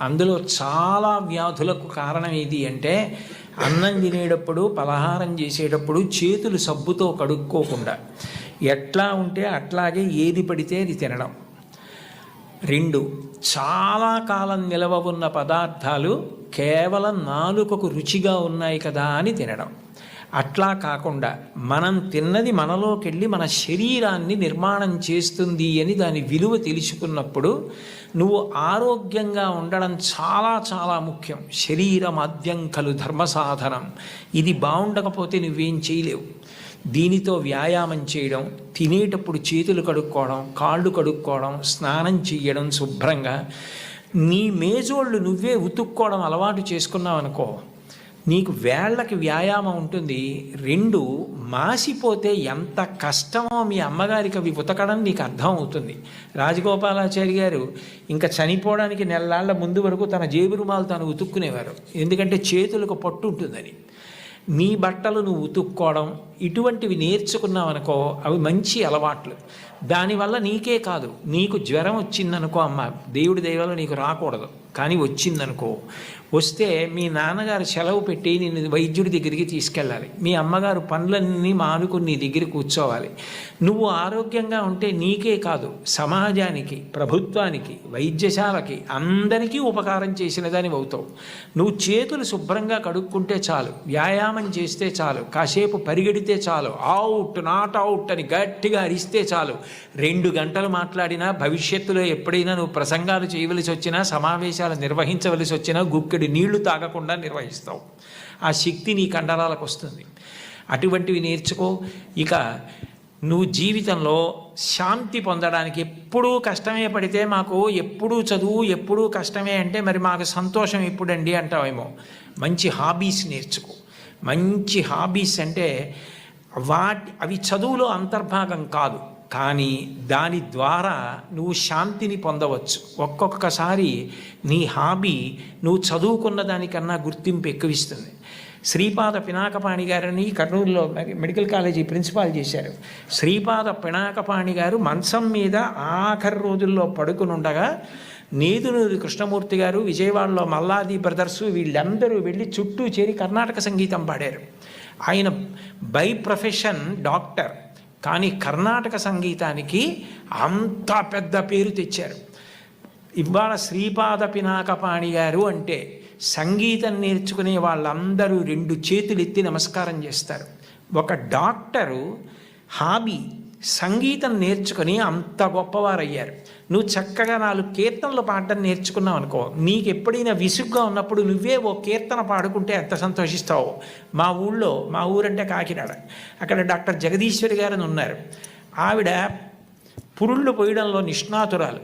అందులో చాలా వ్యాధులకు కారణం ఏది అంటే అన్నం తినేటప్పుడు పలహారం చేసేటప్పుడు చేతులు సబ్బుతో కడుక్కోకుండా ఎట్లా ఉంటే అట్లాగే ఏది పడితే అది తినడం. రెండు చాలా కాలం నిలవ ఉన్న పదార్థాలు కేవలం నాలుకకు రుచిగా ఉన్నాయి కదా అని తినడం. అట్లా కాకుండా మనం తిన్నది మనలోకెళ్ళి మన శరీరాన్ని నిర్మాణం చేస్తుంది అని దాని విలువ తెలుసుకున్నప్పుడు నువ్వు ఆరోగ్యంగా ఉండడం చాలా చాలా ముఖ్యం. శరీరమాద్యం కలు ధర్మ సాధనం. ఇది బాగుండకపోతే నువ్వేం చేయలేవు. దీనితో వ్యాయామం చేయడం తినేటప్పుడు చేతులు కడుక్కోవడం కాళ్ళు కడుక్కోవడం స్నానం చేయడం శుభ్రంగా నీ మేజోళ్ళు నువ్వే ఉతుక్కోవడం అలవాటు చేసుకున్నావు అనుకో నీకు వేళ్ళకి వ్యాయామం ఉంటుంది రెండు మాసిపోతే ఎంత కష్టమో మీ అమ్మగారికి అవి ఉతకడం నీకు అర్థం అవుతుంది రాజగోపాలాచారి గారు ఇంకా చనిపోవడానికి నెలలాళ్ళ ముందు వరకు తన జేబు రుమాలు తాను ఉతుక్కునేవారు. ఎందుకంటే చేతులకు పట్టు ఉంటుందని. నీ బట్టలు నువ్వు ఉతుక్కోవడం ఇటువంటివి నేర్చుకున్నావనుకో అవి మంచి అలవాట్లు. దానివల్ల నీకే కాదు. నీకు జ్వరం వచ్చిందనుకో అమ్మ దేవుడి దయవల్ల నీకు రాకూడదు. కానీ వచ్చిందనుకో. వస్తే మీ నాన్నగారు సెలవు పెట్టి నేను వైద్యుడి దగ్గరికి తీసుకెళ్ళాలి. మీ అమ్మగారు పనులన్నీ మానుకుని నీ దగ్గర కూర్చోవాలి. నువ్వు ఆరోగ్యంగా ఉంటే నీకే కాదు. సమాజానికి ప్రభుత్వానికి వైద్యశాలకి అందరికీ ఉపకారం చేసిన దానివి అవుతావు. నువ్వు చేతులు శుభ్రంగా కడుక్కుంటే చాలు. వ్యాయామం చేస్తే చాలు. కాసేపు పరిగెడితే చాలు. అవుట్ నాట్ అవుట్ అని గట్టిగా అరిస్తే చాలు. రెండు గంటలు మాట్లాడినా భవిష్యత్తులో ఎప్పుడైనా నువ్వు ప్రసంగాలు చేయవలసి వచ్చినా సమావేశాలు నిర్వహించవలసి వచ్చినా గుక్కెడి నీళ్ళు తాగకుండా నిర్వహిస్తావు. ఆ శక్తి నీ కండరాలకు వస్తుంది. అటువంటివి నేర్చుకో. ఇక నువ్వు జీవితంలో శాంతి పొందడానికి ఎప్పుడూ కష్టమే పడితే మాకు ఎప్పుడూ చదువు ఎప్పుడూ కష్టమే అంటే మరి మాకు సంతోషం ఎప్పుడండి అంటావేమో. మంచి హాబీస్ నేర్చుకో. మంచి హాబీస్ అంటే వాటి అవి చదువులో అంతర్భాగం కాదు. కానీ దాని ద్వారా నువ్వు శాంతిని పొందవచ్చు. ఒక్కొక్కసారి నీ హాబీ నువ్వు చదువుకున్న దానికన్నా గుర్తింపు ఎక్కువిస్తుంది. శ్రీపాద పినాకపాణి గారిని కర్నూలులో మెడికల్ కాలేజీ ప్రిన్సిపాల్ చేశారు. శ్రీపాద పినాకపాణి గారు మంచం మీద ఆఖరి రోజుల్లో పడుకునుండగా నేదునూరి కృష్ణమూర్తి గారు విజయవాడలో మల్లాది బ్రదర్స్ వీళ్ళందరూ వెళ్ళి చుట్టూ చేరి కర్ణాటక సంగీతం పాడారు. ఆయన బై ప్రొఫెషన్ డాక్టర్. కానీ కర్ణాటక సంగీతానికి అంత పెద్ద పేరు తెచ్చారు. ఇవాళ శ్రీపాద పినాకపాణి గారు అంటే సంగీతం నేర్చుకునే వాళ్ళందరూ రెండు చేతులు ఎత్తి నమస్కారం చేస్తారు. ఒక డాక్టరు హాబీ సంగీతం నేర్చుకుని అంత గొప్పవారయ్యారు. నువ్వు చక్కగా నాలుగు కీర్తనలు పాడడం నేర్చుకున్నావు అనుకో. నీకు ఎప్పుడైనా విసుగ్గా ఉన్నప్పుడు నువ్వే ఓ కీర్తన పాడుకుంటే ఎంత సంతోషిస్తావు? మా ఊళ్ళో మా ఊరంటే కాకినాడ. అక్కడ డాక్టర్ జగదీశ్వరి గారని ఉన్నారు. ఆవిడ పురుళ్ళు పోయడంలో నిష్ణాతురాలు.